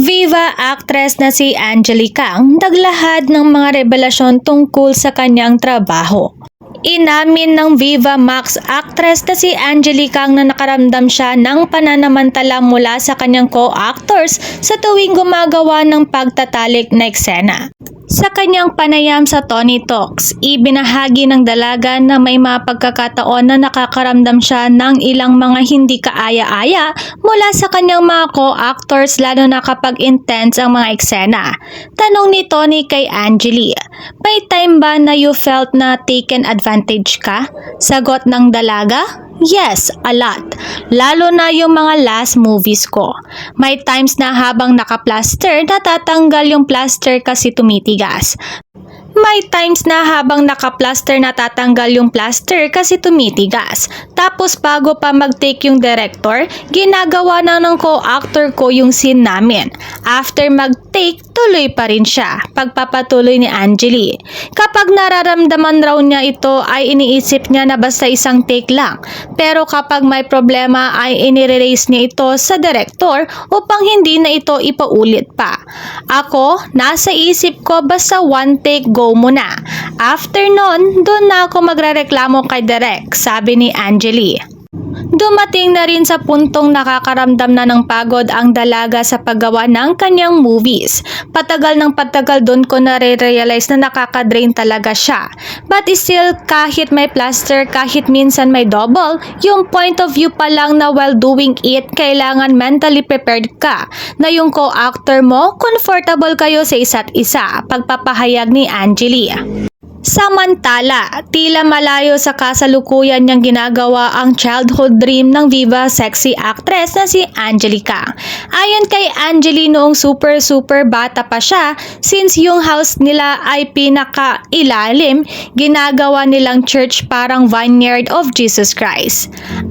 Viva actress na si Angelica ang naglahad ng mga revelasyon tungkol sa kanyang trabaho. Inamin ng Viva Max actress na si Angelica na nakaramdam siya ng pananamantala mula sa kanyang co-actors sa tuwing gumagawa ng pagtatalik na eksena. Sa kanyang panayam sa Tony Talks, ibinahagi ng dalaga na may mga pagkakataon na nakakaramdam siya ng ilang mga hindi kaaya-aya mula sa kanyang mga co-actors lalo na kapag intense ang mga eksena. Tanong ni Tony kay Angeli, may time ba na you felt na taken advantage ka? Sagot ng dalaga, Yes, a lot. Lalo na yung mga last movies ko. May times na habang naka-plaster, natatanggal yung plaster kasi tumitigas. May times na habang naka-plaster natatanggal yung plaster kasi tumitigas. Tapos bago pa mag-take yung director, ginagawa na ng co-actor ko yung scene namin. After mag-take, tuloy pa rin siya. Pagpapatuloy ni Angeli. Kapag nararamdaman raw niya ito ay iniisip niya na basta isang take lang. Pero kapag may problema ay inire-raise niya ito sa director upang hindi na ito ipaulit pa. Ako, nasa isip ko basta one take go muna. After nun, doon na ako magrereklamo kay Direk, sabi ni Angeli. Dumating na rin sa puntong nakakaramdam na ng pagod ang dalaga sa paggawa ng kanyang movies. Patagal ng patagal doon ko na-realize na nakaka-drain talaga siya. But still, kahit may plaster, kahit minsan may double, yung point of view pa lang na while doing it, kailangan mentally prepared ka na yung co-actor mo, comfortable kayo sa isa't isa, pagpapahayag ni Angeli. Samantala, tila malayo sa kasalukuyan niyang ginagawa ang childhood dream ng Viva sexy actress na si Angelica. Ayon kay Angeli noong super super bata pa siya, since yung house nila ay pinaka-ilalim, ginagawa nilang church parang vineyard of Jesus Christ.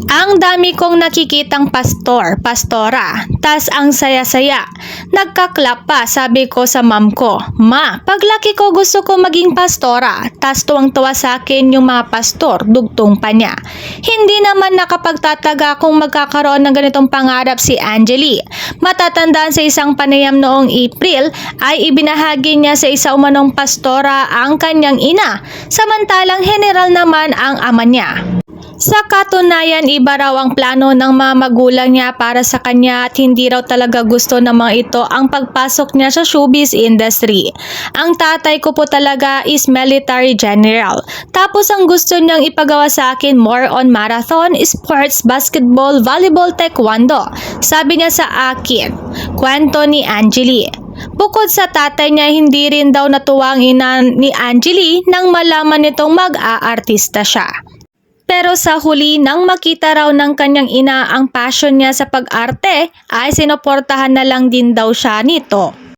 Ang dami kong nakikitang pastor, pastora, tas ang saya-saya. Nagkaklap pa, sabi ko sa mom ko, Ma, paglaki ko gusto ko maging pastora, tas tuwang-tuwa sa akin yung mga pastor, dugtong pa niya. Hindi naman nakapagtataga kung magkakaroon ng ganitong pangarap si Angeli. Matatandaan sa isang panayam noong April ay ibinahagi niya sa isa umanong pastora ang kanyang ina, samantalang general naman ang ama niya. Sa katunayan, iba raw ang plano ng mga magulang niya para sa kanya at hindi raw talaga gusto ng mga ito ang pagpasok niya sa showbiz industry. Ang tatay ko po talaga is military general. Tapos ang gusto niyang ipagawa sa akin more on marathon, sports, basketball, volleyball, taekwondo. Sabi niya sa akin, kwento ni Angeli. Bukod sa tatay niya, hindi rin daw natuwa ang ina ni Angeli nang malaman nitong mag-aartista siya. Pero sa huli, nang makita raw ng kanyang ina ang passion niya sa pag-arte, ay sinoportahan na lang din daw siya nito.